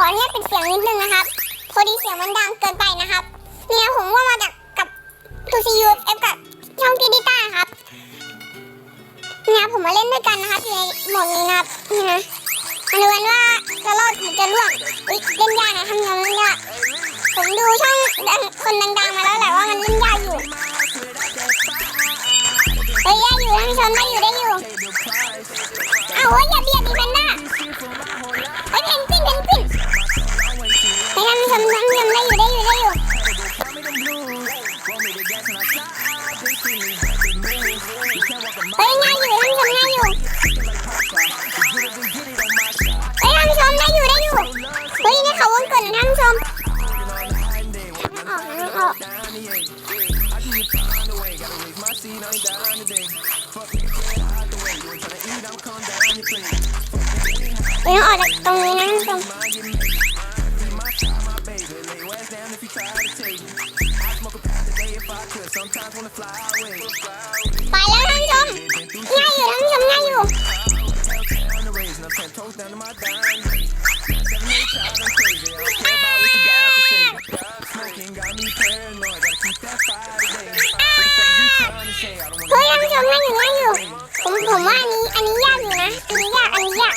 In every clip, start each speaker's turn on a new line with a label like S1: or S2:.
S1: ขออนุญาตปิดเสียงนิดนึงนะครับ พอดีเสียงมันดังเกินไปนะครับ เนี่ยผมว่ามาจากกับทูซียูเอฟกับช่องกีดิต้าครับเนี่ยผมมาเล่นด้วยกันนะครับอยู่ในโหมดนี้นะครับนี่นะมาดูกันว่าจะรอดหรือจะล่วงอุ๊ยเล่นยากนะทำงานเล่ยากผมดูช่องคนดังๆมาแล้วแหละว่ามันเล่นยากอยู่เฮ้ยยากอยู่ท่านผู้ชมได้อยู่ได้อยู่อ้าวเฮ้ยอย่าเบียดดิแพนด้าเฮ้ยเพนกวินเพนกวิน ออกนะออกเฮ้ยต้องออกจากตรงนี้นะท่านผู้ชมไปแล้วท่านผู้ชมง่ายอยู่ท่านผู้ชมง่ายอยู่เฮ้ นั่งอยู่นั่งอยู่ผมผมว่าอันนี้อันนี้ยากอยู่นะอันนี้ยากอันนี้ยาก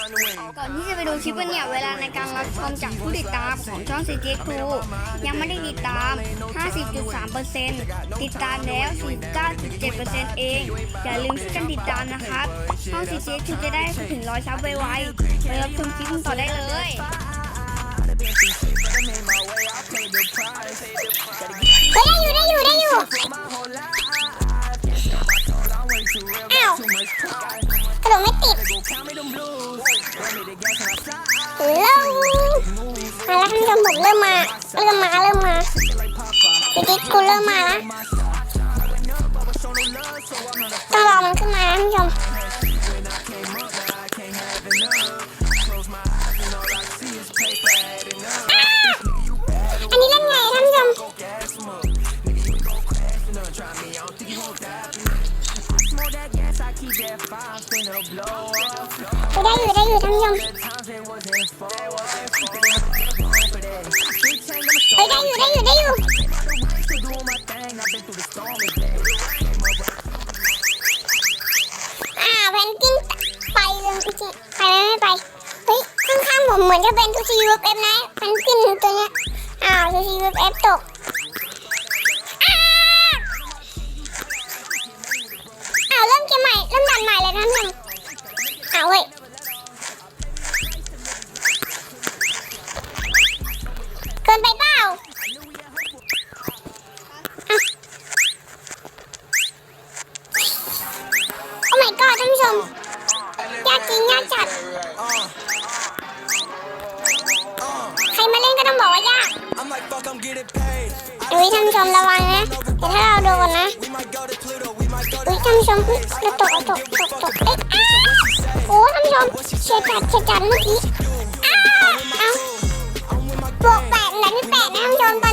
S2: ก่อนที่จะไปดูคลิปเนี่ยเวลาในการรับชมจากผู้ติดตามของช่อง CJ2 ยังไม่ได้ติดตาม 50.3%ติดตามแล้ว 49.7%เอง อย่าลืมช่วยกันติดตามนะครับช่อง CJ2 จะได้ถึงร้อยซับไวๆไปรับชมคลิปกันต่อได้เลย
S1: เฮ้ยได้อยู่ได้อยู่ได้ เริ่มมาแล้วท่านผู้ชมผมเริ่มมาเริ่มมาเเฮ้ยได้อยู่ได้อยู่ได้อยู่อ่าแพนกินไปเลยจริงไปไม่ไปเฮ้ยข้างๆผมเหมือนจะเป็นทูซียูเอฟนะแพนกินตัวเนี้ยอ้าวทูซียูเอฟตก มยากจริงยากจัด ใครมาเล่นก็ต้องบอกว่ายากอุ้ยท่านผู้ชมระวังนะแต่ถ้าเราโดนนะอุ้ยท่านผู้ชมกระตกกระตกตกตกเอ้ยอ้าวโอ้ท่านผู้ชมเฉียดจัดเฉียดจัดเมื่อกี้อ้าวอ้าบวกแปดอันดับที่แปดนะท่านผู้ชม